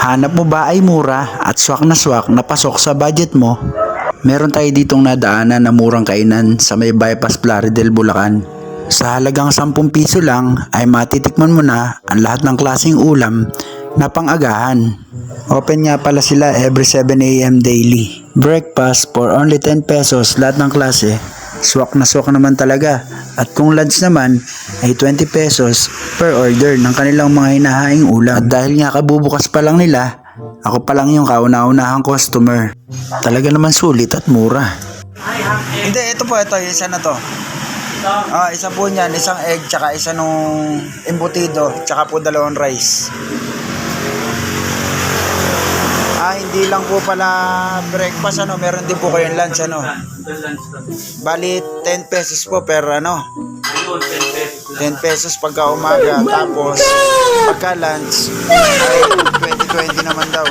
Hanap mo ba ay mura at swak na swak na pasok sa budget mo? Meron tayo ditong nadaanan na murang kainan sa may bypass Plaridel, Bulacan. Sa halagang 10 piso lang ay matitikman mo na ang lahat ng klaseng ulam na pang-agahan. Open nga pala sila every 7am daily. Breakfast for only 10 pesos lahat ng klase. Swak na swak naman talaga. At kung lunch naman ay 20 pesos per order ng kanilang mga hinahaing ulam. At dahil nga kabubukas pa lang nila, ako pa lang yung kauna-unahang customer. Talaga naman sulit at mura. Hindi, ito po, ito, isa na to. Ah, isa po niyan, isang egg, tsaka isa nung embutido, tsaka po dalawang rice. Ah, hindi lang po pala breakfast, ano, meron din po kayong lunch, ano. Bali, 10 pesos po per, ano, 10 pesos pagka umaga, tapos pagka lunch, ay 20-20 naman daw.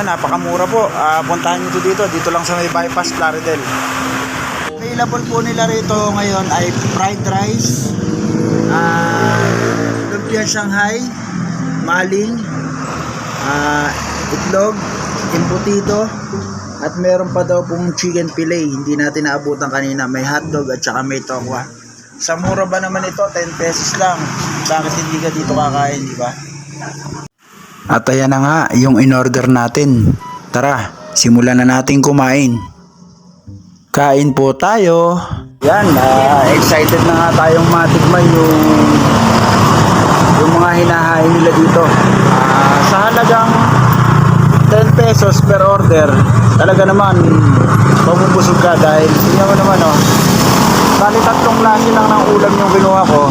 Ah, napakamura po. Ah, puntahan to dito. Dito lang sa may bypass, Plaridel. Available po nila rito ngayon ay fried rice, ah, lumpia Shanghai, maling, ah, itlog, embutido, at meron pa daw pong chicken fillet. Hindi natin naabutan kanina. May hotdog at saka may tokwa. Sa mura ba naman ito? 10 pesos lang. Bakit hindi ka dito kakain, di ba? At ayan na nga, yung in-order natin. Tara, simulan na natin kumain. Kain po tayo. Yan, ah, excited na nga tayong matikman yung yung mga hinahain nila dito. Ah, sa halagang 10 pesos per order, talaga naman pamubusog ka dahil tingnan mo naman oh. Bali tatlong klase lang ng ulam yung kinuha ko.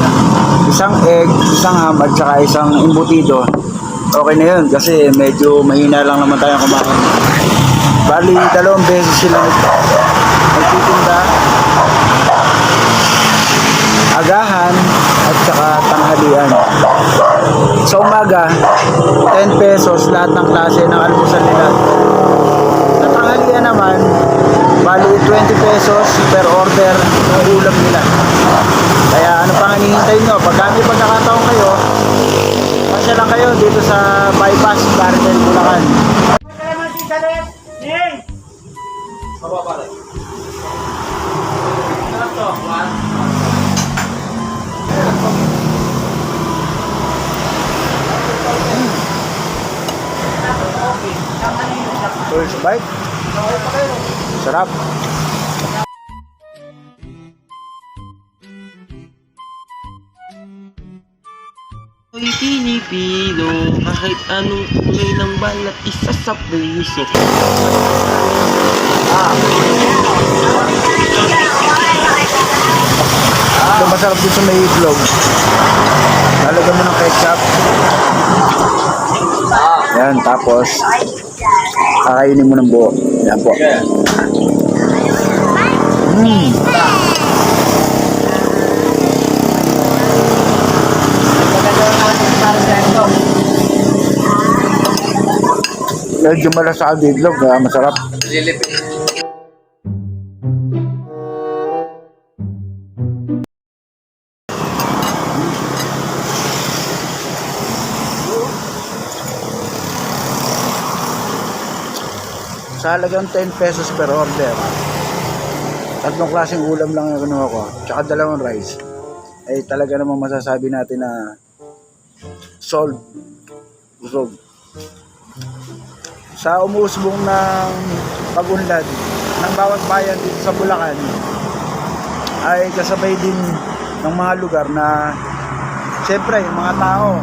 Isang egg, isang ham at saka isang embutido. Okay na yun kasi medyo mahina lang naman tayo kumain. Bali dalawang beses sila nag- nagtitinda. Agahan at saka tanghalian. Sa umaga, 10 pesos lahat ng klase ng almusal nila. Sa tanghalian naman, bali 20 pesos per order ng ulam nila. Kaya ano pang hinihintay nyo? Pag kami pagkakataon kayo, pasya lang kayo dito sa bypass Garden, Bulacan. First bite. Sarap. Ako'y pinipilo kahit anong kulay ng balat isa sa puso. Ito masarap din sa may itlog. Lalagyan mo ng ketchup. Yan, tapos kakainin mo ng buo. Yan po. Mm. Medyo malasa ang itlog, kaya masarap. Sa halagang 10 pesos per order. Tatlong klaseng ulam lang yung kinuha ko. Tsaka dalawang rice. Eh talaga namang masasabi natin na sold. Busog. Sa umusbong ng pagunlad ng bawat bayan dito sa Bulacan ay kasabay din ng mga lugar na siyempre yung mga tao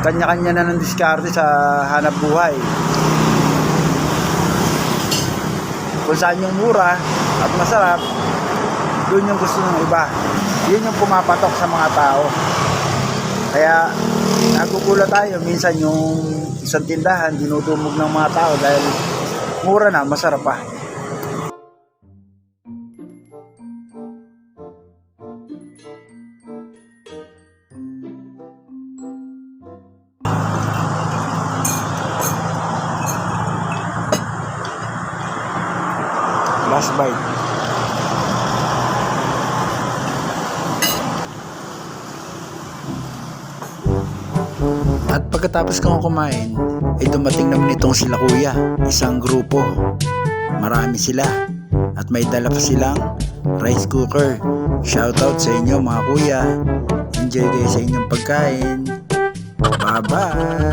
kanya-kanya na ng diskarte sa hanap buhay. Kung saan yung mura at masarap, doon yung gusto ng iba. Yun yung pumapatok sa mga tao. Kaya nagugulat tayo minsan yung isang tindahan dinudumog ng mga tao dahil mura na, masarap pa. Bite. At pagkatapos kong kumain, ay dumating naman itong sila kuya, isang grupo. Marami sila. At may dala pa silang rice cooker. Shoutout sa inyo mga kuya. Enjoy kayo sa inyong pagkain. Bye-bye!